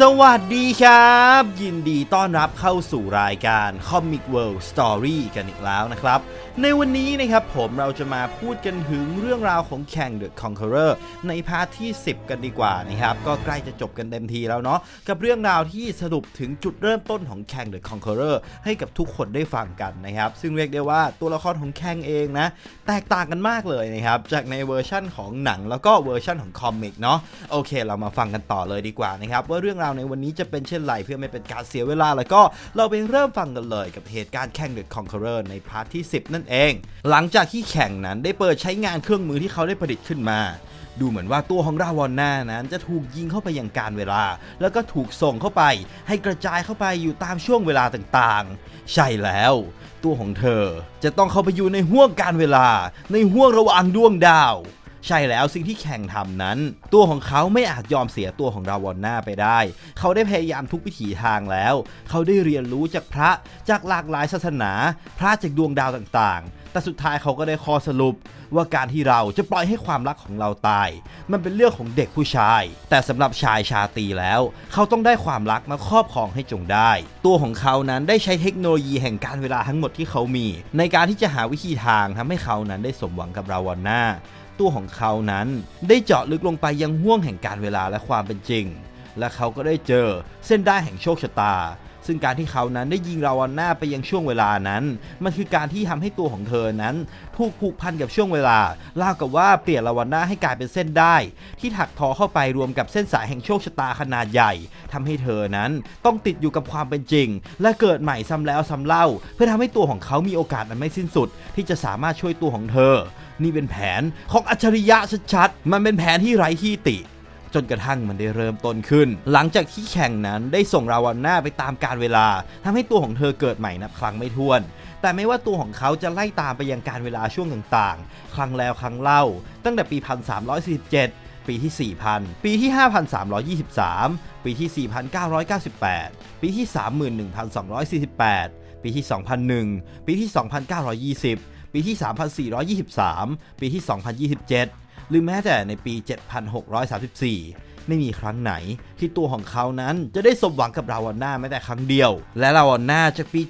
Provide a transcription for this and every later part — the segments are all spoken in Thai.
สวัสดีครับ ยินดีต้อนรับเข้าสู่รายการ Comic World Story กันอีกแล้วนะครับ ในวันนี้นะครับผมเราจะมาพูดกันถึงเรื่องราวของแข่ง The Conqueror ในพาร์ทที่ 10 กันดีกว่านะครับ ก็ใกล้จะจบกันเต็มทีแล้วเนาะกับเรื่องราวที่สรุปถึงจุดเริ่มต้นของแข่ง The Conqueror ให้กับทุกคนได้ฟังกันนะครับ ซึ่งเรียกได้ว่าตัวละครของแข่งเองนะ แตกต่างกันมากเลยนะครับจากในเวอร์ชั่นของหนังแล้วก็เวอร์ชั่นของคอมิกเนาะโอเค เรามาฟังกันต่อเลยดีกว่านะครับว่าเรื่องราวในวันนี้จะเป็นเช่นไรเพื่อไม่เป็นการเสียเวลาแล้วก็เราไปเริ่มฟังกันเลยกับเหตุการณ์แข่ง The Conqueror ในพาร์ทที่ 10 นั่นเอง หลังจากที่แข่งนั้นได้เปิดใช้งานเครื่องมือที่เขาได้ประดิษฐ์ขึ้นมาดูเหมือนว่าตัวของราวอนน่านั้นจะถูกยิงเข้าไปอย่างการเวลา แล้วก็ถูกส่งเข้าไป ให้กระจายเข้าไปอยู่ตามช่วงเวลาต่างๆ ใช่แล้ว ตัวของเธอจะต้องเข้าไปอยู่ในห่วงการเวลา ในห่วงระหว่างดวงดาว ใช่แล้วสิ่งที่แข่งทำนั้น ตัวของเขาไม่อาจยอมเสียตัวของราวอนนาไปได้ เขาได้พยายามทุกวิถีทางแล้ว เขาได้เรียนรู้จากพระจากหลากหลายศาสนา พระจากดวงดาวต่างๆ แต่สุดท้ายเขาก็ได้ข้อสรุปว่าการที่เราจะปล่อยให้ความรักของเราตาย มันเป็นเรื่องของเด็กผู้ชาย แต่สำหรับชายชาตรีแล้ว เขาต้องได้ความรักมาครอบครองให้จงได้ ตัวของเขานั้นได้ใช้เทคโนโลยีแห่งการเวลาทั้งหมดที่เขามี ในการที่จะหาวิธีทางทำให้เขานั้นได้สมหวังกับราวอนนา ตัวของเขานั้น ได้เจาะลึกลงไปยังห่วงแห่งการเวลาและความเป็นจริง และเขาก็ได้เจอเส้นได้แห่งโชคชะตา ซึ่งการที่เขานั้นได้ยิงราวอนน่าไปยังช่วงเวลานั้น มันคือการที่ทำให้ตัวของเธอนั้น ถูกผูกพันกับช่วงเวลารากับว่าเปลี่ยนราวอนน่าให้กลายเป็นเส้นได้ ที่ถักทอเข้าไปรวมกับเส้นสายแห่งโชคชะตาขนาดใหญ่ทำให้เธอนั้นต้องติดอยู่กับความเป็นจริง และเกิดใหม่ซ้ำแล้วซ้ำเล่า เพื่อทำให้ตัวของเขามีโอกาสอันไม่สิ้นสุด ที่จะสามารถช่วยตัวของเธอ นี่เป็นแผนของอัจฉริยะชัดๆมันเป็นแผนที่ไร้ที่ติ จนกระทั่งมันได้เริ่มต้นขึ้น หลังจากที่แข่งนั้นได้ส่งราวอนน่าไปตามการเวลาทำให้ตัวของเธอเกิดใหม่นับครั้งไม่ถ้วน แต่ไม่ว่าตัวของเขาจะไล่ตามไปยังการเวลาช่วงต่างๆ ครั้งแล้วครั้งเล่า ตั้งแต่ปี 1347 ปีที่ 4000 ปีที่ 5323 ปีที่ 4998 ปีที่ 31248 ปีที่ 2001 ปีที่ 2920 ปีที่ 3423 ปีที่ 2027 หรือแม้แต่ในปี 7634 ไม่มีครั้งไหนที่ตัวของเขานั้นจะได้สมหวังกับราวอนน่าแม้แต่ครั้งเดียว และราวอนน่าจากปี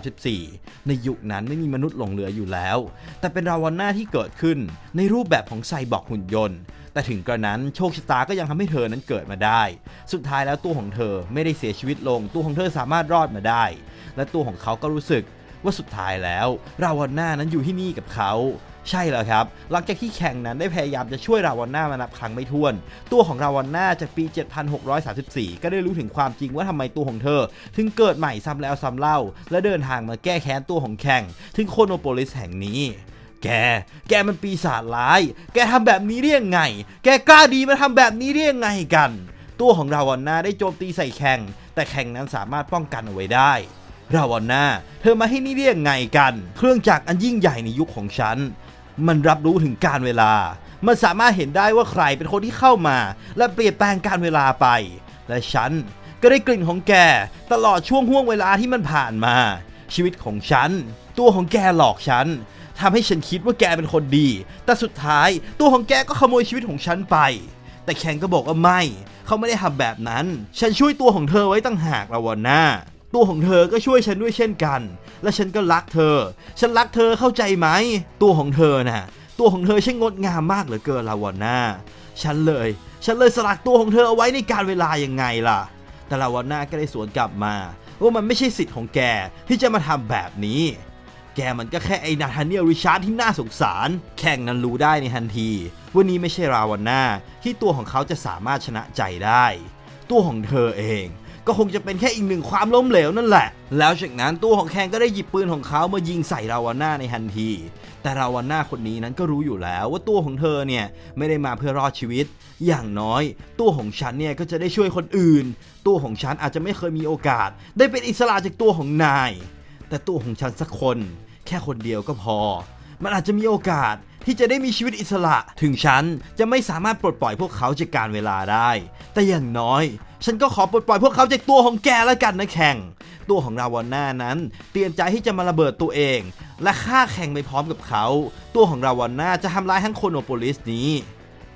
7634 ในยุคนั้นไม่มีมนุษย์หลงเหลืออยู่แล้ว แต่เป็นราวอนน่าที่เกิดขึ้นในรูปแบบของไซบอร์กหุ่นยนต์แต่ถึงกระนั้นโชคชะตาก็ยังทำให้เธอนั้นเกิดมาได้ สุดท้ายแล้วตัวของเธอไม่ได้เสียชีวิตลง ตัวของเธอสามารถรอดมาได้ และตัวของเขาก็รู้สึกว่าสุดท้ายแล้วราวอนน่านั้นอยู่ที่นี่กับเขา ใช่แล้วครับ หลังจากที่แข่งนั้นได้พยายามจะช่วยราวอนน่ามานับครั้งไม่ถ้วน ตัวของราวอนน่าจากปี 7634 ก็ได้รู้ถึงความจริงว่าทำไมตัวของเธอ ถึงเกิดใหม่ซ้ำแล้วซ้ำเล่า และเดินทางมาแก้แค้นตัวของแข่ง ถึงโคโนโปลิสแห่งนี้แก แกมันปีศาจร้าย แกทำแบบนี้ได้ยังไง แกกล้าดีมาทำแบบนี้ได้ยังไงกัน ตัวของราวอนน่าได้โจมตีใส่แข่ง แต่แข่งนั้นสามารถป้องกันเอาไว้ได้ ราวอนน่าเธอมาให้นี่ได้ยังไงกัน เครื่องจักรอันยิ่งใหญ่ในยุคของฉัน มันรับรู้ถึงการเวลา มันสามารถเห็นได้ว่าใครเป็นคนที่เข้ามา และเปลี่ยนแปลงการเวลาไป และฉันก็ได้กลิ่นของแกตลอดช่วงห่วงเวลาที่มันผ่านมา ชีวิตของฉัน ตัวของแกหลอกฉันทำให้ฉันคิดว่าแกเป็นคนดี แต่สุดท้ายตัวของแกก็ขโมยชีวิตของฉันไป แต่แคนก็บอกว่าไม่ เขาไม่ได้ทำแบบนั้น ฉันช่วยตัวของเธอไว้ตั้งหากละวันหน้า ตัวของเธอก็ช่วยฉันด้วยเช่นกัน และฉันก็รักเธอ ฉันรักเธอเข้าใจไหม ตัวของเธอน่ะ ตัวของเธอช่างงดงามมากเหลือเกินลาวอน่าฉันเลย ฉันเลยสลักตัวของเธอเอาไว้ในการเวลายังไงล่ะ แต่ลาวอน่าก็ได้สวนกลับมา ว่ามันไม่ใช่สิทธิ์ของแกที่จะมาทำแบบนี้ แกมันก็แค่ไอ้นาธาเนียลริชาร์ดที่น่าสงสาร แข่งนั้นรู้ได้ในทันทีว่านี้ไม่ใช่ราวอนน่าที่ตัวของเขาจะสามารถชนะใจได้ ตัวของเธอเอง ก็คงจะเป็นแค่อีกหนึ่งความล้มเหลวนั่นแหละ แล้วจากนั้นตัวของแคนก็ได้หยิบปืนของเขามายิงใส่ราวาน่าในทันที แต่ราวาน่าคนนี้นั้นก็รู้อยู่แล้วว่าตัวของเธอเนี่ยไม่ได้มาเพื่อรอดชีวิต อย่างน้อย ตัวของฉันเนี่ยก็จะได้ช่วยคนอื่น ตัวของฉันอาจจะไม่เคยมีโอกาส ได้เป็นอิสระจากตัวของนาย แต่ตัวของฉันสักคน แค่คนเดียวก็พอ มันอาจจะมีโอกาสที่จะได้มีชีวิตอิสระ ถึงฉันจะไม่สามารถปลดปล่อยพวกเขาจากการเวลาได้ แต่อย่างน้อย ฉันก็ขอปลดปล่อยพวกเขาจากตัวของแกแล้วกันนะแข่ง ตัวของราวอนน่านั้น เตรียมใจที่จะมาระเบิดตัวเอง และฆ่าแข่งไปพร้อมกับเขา ตัวของราวอนน่าจะทำลายทั้งโคโนโปลิสนี้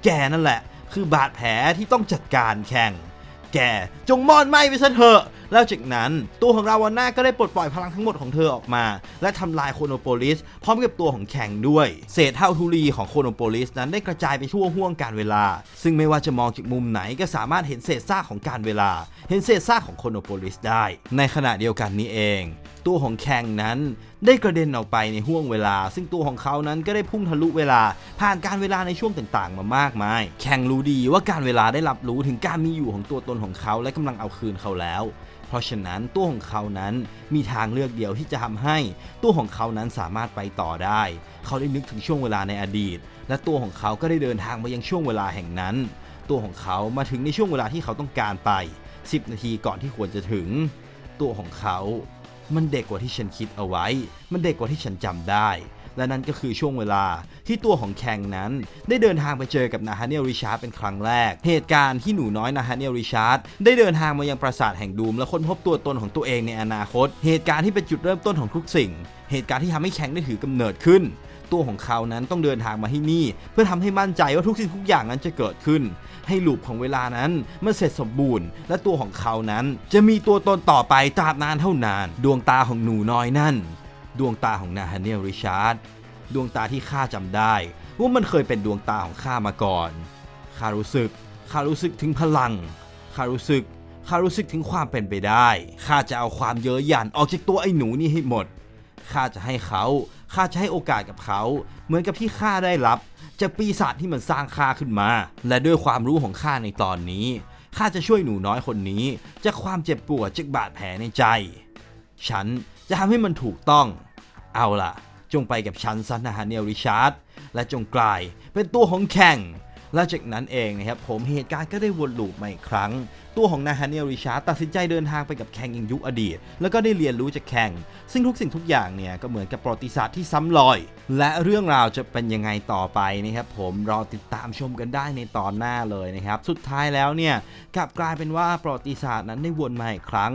แกนั่นแหละ คือบาดแผลที่ต้องจัดการแข่ง แกแกจงมอดไหมไปซะเถอะแล้วจากนั้นตัวของราวาน่าก็ได้ปลดปล่อยพลังทั้งหมดของเธอออกมา และทำลายโคโนโปลิสพร้อมกับตัวของแข่งด้วย เศษเท่าทุลีของโคโนโปลิสนั้นได้กระจายไปทั่วห้วงการเวลา ซึ่งไม่ว่าจะมองจากมุมไหนก็สามารถเห็นเศษซากของการเวลา เห็นเศษซากของโคโนโปลิสได้ ในขณะเดียวกันนี้เอง ตัวของแข่งนั้นได้กระเด็นออกไปในห่วงเวลา ซึ่งตัวของเขานั้นก็ได้พุ่งทะลุเวลา ผ่านการเวลาในช่วงต่างๆ มามากมาย แข่งรู้ดีว่าการเวลาได้รับรู้ถึงการมีอยู่ของตัวตนของเขาและกำลังเอาคืนเขาแล้วเพราะฉะนั้นตัวของเขานั้นมีทางเลือกเดียวที่จะทำให้ตัวของเขานั้นสามารถไปต่อได้ เขาได้นึกถึงช่วงเวลาในอดีต และตัวของเขาก็ได้เดินทางมายังช่วงเวลาแห่งนั้น ตัวของเขามาถึงในช่วงเวลาที่เขาต้องการไป 10 นาทีก่อนที่ควรจะถึง ตัวของเขา มันเด็กกว่าที่ฉันคิดเอาไว้ มันเด็กกว่าที่ฉันจำได้ และนั่นก็คือช่วงเวลาที่ตัวของแข่งนั้น ได้เดินทางไปเจอกับนาฮาเนียลริชาร์ดเป็นครั้งแรก เหตุการณ์ที่หนูน้อยนาฮาเนียลริชาร์ดได้เดินทางมายังปราสาทแห่งดูม และค้นพบตัวตนของตัวเองในอนาคต เหตุการณ์ที่เป็นจุดเริ่มต้นของทุกสิ่ง เหตุการณ์ที่ทำให้แข่งได้ถือกำเนิดขึ้น ตัวของเขานั้นต้องเดินทางมาที่นี่ เพื่อทำให้มั่นใจว่าทุกสิ่งทุกอย่างนั้นจะเกิดขึ้น ให้ลูปของเวลานั้นมันเสร็จสมบูรณ์ และตัวของเขานั้น จะมีตัวตนต่อไปตราบนานเท่านาน ดวงตาของหนูน้อยนั่น ดวงตาของนาฮาเนียลริชาร์ดดวงตาที่ข้าจำได้ ว่ามันเคยเป็นดวงตาของข้ามาก่อนข้ารู้สึกข้ารู้สึกถึงพลังข้ารู้สึกข้ารู้สึกถึงความเป็นไปได้ข้าจะเอาความเย้ยหยันออกจากตัวไอ้หนูนี่ให้หมดข้าจะให้เขาข้าจะให้โอกาสกับเขา เหมือนกับที่ข้าได้รับจากปีศาจที่มันสร้างข้าขึ้นมา และด้วยความรู้ของข้าในตอนนี้ข้าจะช่วยหนูน้อยคนนี้จากความเจ็บปวดจากบาดแผลในใจ ฉันจะทำให้มันถูกต้อง เอาล่ะ จงไปกับฉันซะนะฮะเนลริชาร์ดและจงกลายเป็นตัวของแข่ง และจากนั้นเองนะครับผมเหตุการณ์ก็ได้วนลูปมาอีกครั้ง ตัวของนาฮาเนียลริชาร์ดตัดสินใจเดินทางไปกับแข่งในยุคอดีต แล้วก็ได้เรียนรู้จากแข่งซึ่งทุกสิ่งทุกอย่างเนี่ยก็เหมือนกับประวัติศาสตร์ที่ซ้ำรอย และเรื่องราวจะเป็นยังไงต่อไปนะครับผมรอติดตามชมกันได้ในตอนหน้าเลยนะครับสุดท้ายแล้วเนี่ยกลับกลายเป็นว่าประวัติศาสตร์นั้นได้วนมาอีกครั้ง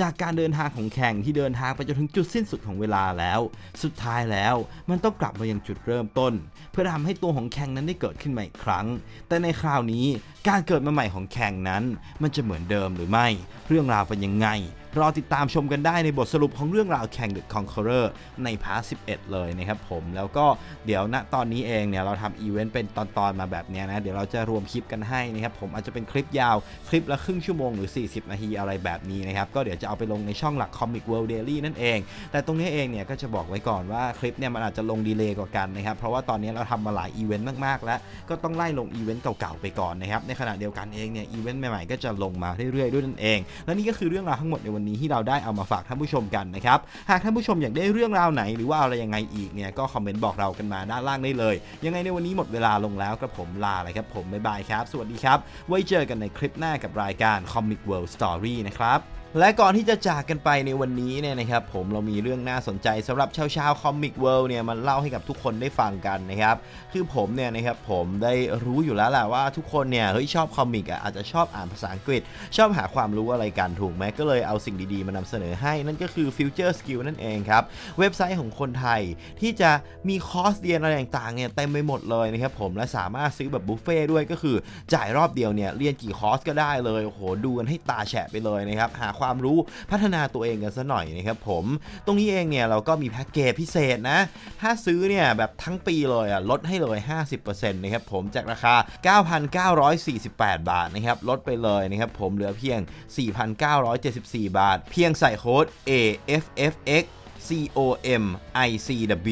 จากการเดินทางของแข่งที่เดินทางไปจนถึงจุดสิ้นสุดของเวลาแล้ว สุดท้ายแล้วมันต้องกลับมายังจุดเริ่มต้น เพื่อทำให้ตัวของแข่งนั้นได้เกิดขึ้นมาอีกครั้งแต่ในคราวนี้การเกิดมาใหม่ของแข่งนั้น มันจะเหมือนเดิมหรือไม่ เรื่องราวเป็นยังไง รอติดตามชมกันได้ในบทสรุปของเรื่องราวแข่ง The Conqueror ในพาร์ท11 เลยนะครับผม แล้วก็เดี๋ยวณตอนนี้เองเนี่ยเราทำอีเวนต์เป็นตอนๆมาแบบนี้นะ เดี๋ยวเราจะรวมคลิปกันให้นะครับผมอาจจะเป็นคลิปยาวคลิปละครึ่งชั่วโมงหรือ 40 นาทีอะไรแบบนี้นะครับ ก็เดี๋ยวจะเอาไปลงในช่องหลัก Comic World Daily นั่นเอง แต่ตรงนี้เองเนี่ยก็จะบอกไว้ก่อนว่าคลิปเนี่ยมันอาจจะลงดีเลย์กว่ากันนะครับ เพราะว่าตอนนี้เราทำมาหลายอีเวนต์มากๆ แล้ว ก็ต้องไล่ลงอีเวนต์เก่าๆไปก่อนนะครับ ในขณะเดียวกันเองเนี่ยอีเวนต์ใหม่ๆก็จะลงมาเรื่อยๆด้วยนั่นเอง และนี่ก็คือเรื่องราวทั้งหมดในวันนี้ที่เราได้เอามาฝากท่านผู้ชมกันนะครับ หากท่านผู้ชมอยากได้เรื่องราวไหนหรือว่าอะไรยังไงอีกเนี่ยก็คอมเมนต์บอกเรากันมาด้านล่างได้เลย ยังไงในวันนี้หมดเวลาลงแล้วกระผมลาเลยครับผมบ๊ายบายครับ สวัสดีครับ ไว้เจอกันในคลิปหน้ากับรายการ Comic World Story นะครับ และก่อนที่จะจากกันไปในวันนี้เนี่ยนะครับผมเรามีเรื่องน่าสนใจสำหรับชาวชาวคอมิกเวิลด์เนี่ยมันเล่าให้กับทุกคนได้ฟังกันนะครับคือผมเนี่ยนะครับผมได้รู้อยู่แล้วแหละว่าทุกคนเนี่ยเฮ้ยชอบคอมิกอะอาจจะชอบอ่านภาษาอังกฤษ ชอบหาความรู้อะไรกันถูกไหมก็เลยเอาสิ่งดีๆ มานำเสนอให้นั่นก็คือ Future Skill นั่นเองครับเว็บไซต์ของคนไทยที่จะมีคอร์สเรียนอะไรต่างๆเนี่ยเต็มไปหมดเลยนะครับผมและสามารถซื้อแบบบุฟเฟ่ด้วยก็คือจ่ายรอบเดียวเนี่ยเรียนกี่คอร์สก็ได้เลยโอ้โหดูกันให้ตาแฉะไปเลยนะครับหาความความรู้พัฒนาตัวเองกันซะหน่อยนะครับผม ตรงนี้เองเนี่ยเราก็มีแพ็กเกจพิเศษนะ ถ้าซื้อเนี่ยแบบทั้งปีเลยอะลดให้เลย 50%นะครับผมจากราคา 9,948 บาทนะครับลดไปเลยนะครับผมเหลือเพียง 4,974 บาท เพียงใส่โค้ด AFFX C O M I C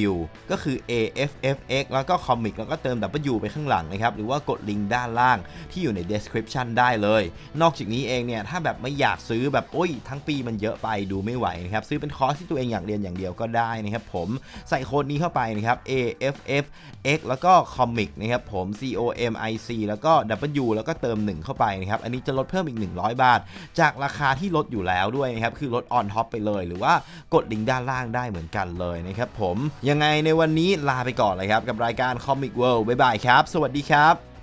W ก็คือ A F F X แล้วก็คอมิกแล้วก็เติม W ไปข้างหลังนะครับ หรือว่ากดลิงก์ด้านล่างที่อยู่ใน description ได้เลย นอกจากนี้เองเนี่ย ถ้าแบบไม่อยากซื้อแบบ โอ้ย ทั้งปีมันเยอะไปดูไม่ไหวนะครับ ซื้อเป็นคอร์สที่ตัวเองอยากเรียนอย่างเดียวก็ได้นะครับผม ใส่โค้ดนี้เข้าไปนะครับ A F F X แล้วก็คอมิกนะครับผม C O M I C แล้วก็ W แล้วก็เติม 1 เข้าไปนะครับ อันนี้จะลดเพิ่มอีก 100 บาท จากราคาที่ลดอยู่แล้วด้วยนะครับ คือลด on top ไปเลย หรือว่ากดลิงก์ด้านล่างได้เหมือนกันเลยนะครับผมยังไงในวันนี้ลาไปก่อนเลยครับกับรายการ Comic World บ๊ายบายครับ สวัสดีครับ